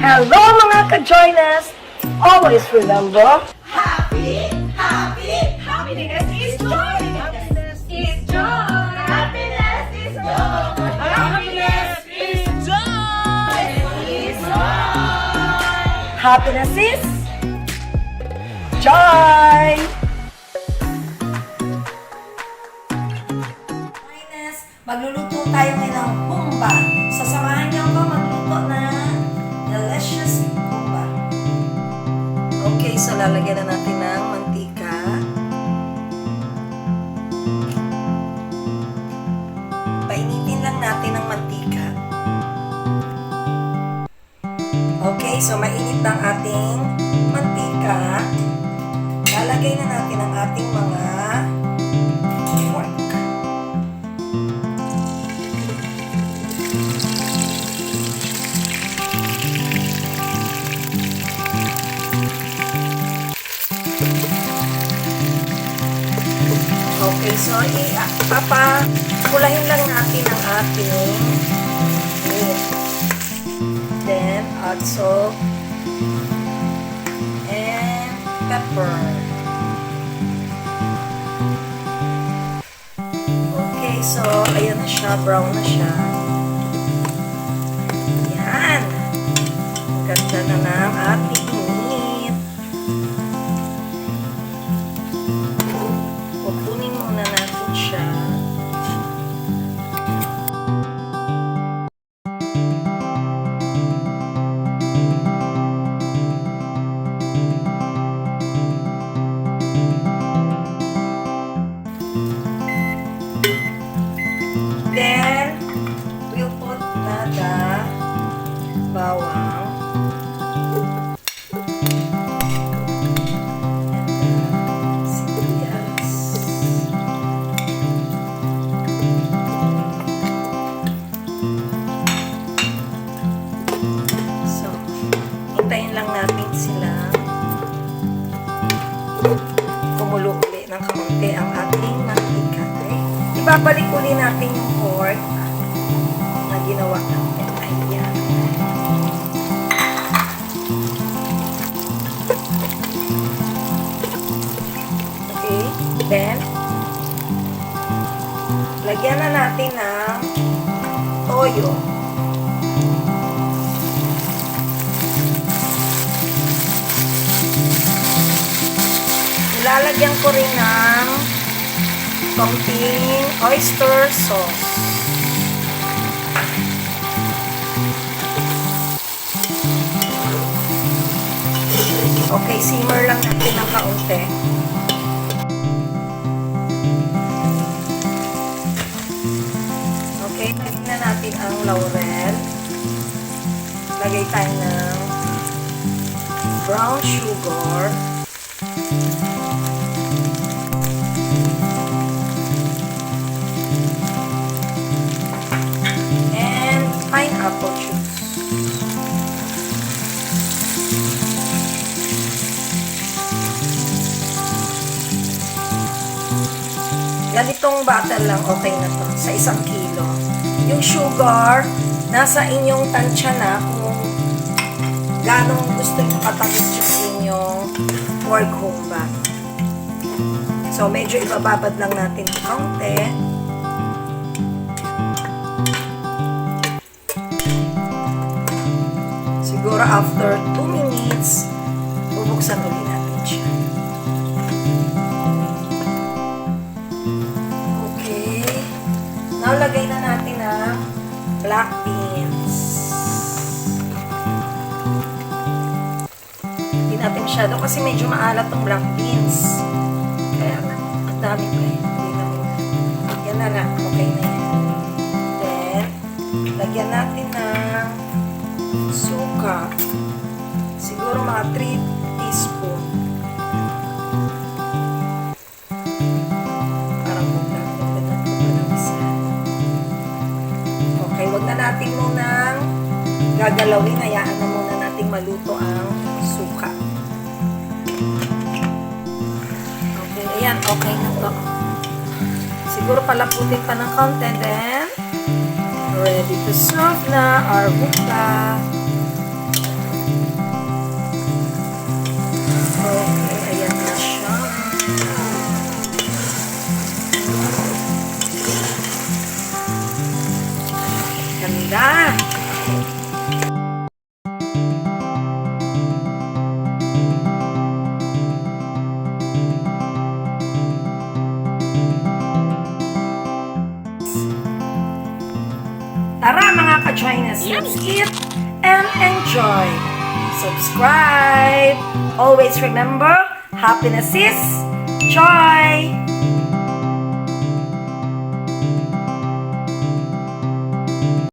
Hello mga ka-joiners! Always remember, Happy, happy, happiness is joy. Happiness is joy. Happiness is joy. Happiness is joy. Is joy. happiness is joy! Minus, magluluto tayo ngayon ng humba. Sasamahan niyo ako magluto ng delicious humba. Okay, so lalagyan na natin ng mantika. Painitin lang natin ang mantika. Okay, so mainit ang ating mantika. Lalagay na natin ang ating mga Okay, so ipapa kulahin lang natin ang ating meat. Then, add salt and pepper. Okay, so ayan na siya, brown na siya. Na bawang. Sibuyas. So, hintayin lang natin sila kumulo uli ng kaunti ang ating mantika. Ibabalik uli natin yung pork lagyan na natin ng toyo. Ilalagyan ko rin ng konting oyster sauce. Okay, simmer lang natin ng kaunti. Natin ang laurel. Lagay tayo ng brown sugar. and pineapple juice. Ganitong bottle lang okay na to sa isang kilo. Yung sugar, nasa inyong tansya na kung ganong gusto nyo katamis yung inyong pork humba. So, medyo ibababad lang natin ng kaunti. Siguro after 2 minutes, bubuksan ulit natin siya. Okay. Now, lagay na black beans. Hindi natin masyado kasi medyo maalat ng black beans. Kaya, ang dami pa eh. Yan na lang. Okay na yan. Then, lagyan natin ng suka. Siguro mga 3 teaspoon. Natin munang gagalawin. Hayaan na muna nating maluto ang suka. Okay, ayan. Okay na to. Siguro palaputin pa ng konti. Then, ready to serve na our buka. Na! Tara mga ka-joiners, let's eat and enjoy. Subscribe. Always remember, happiness is joy.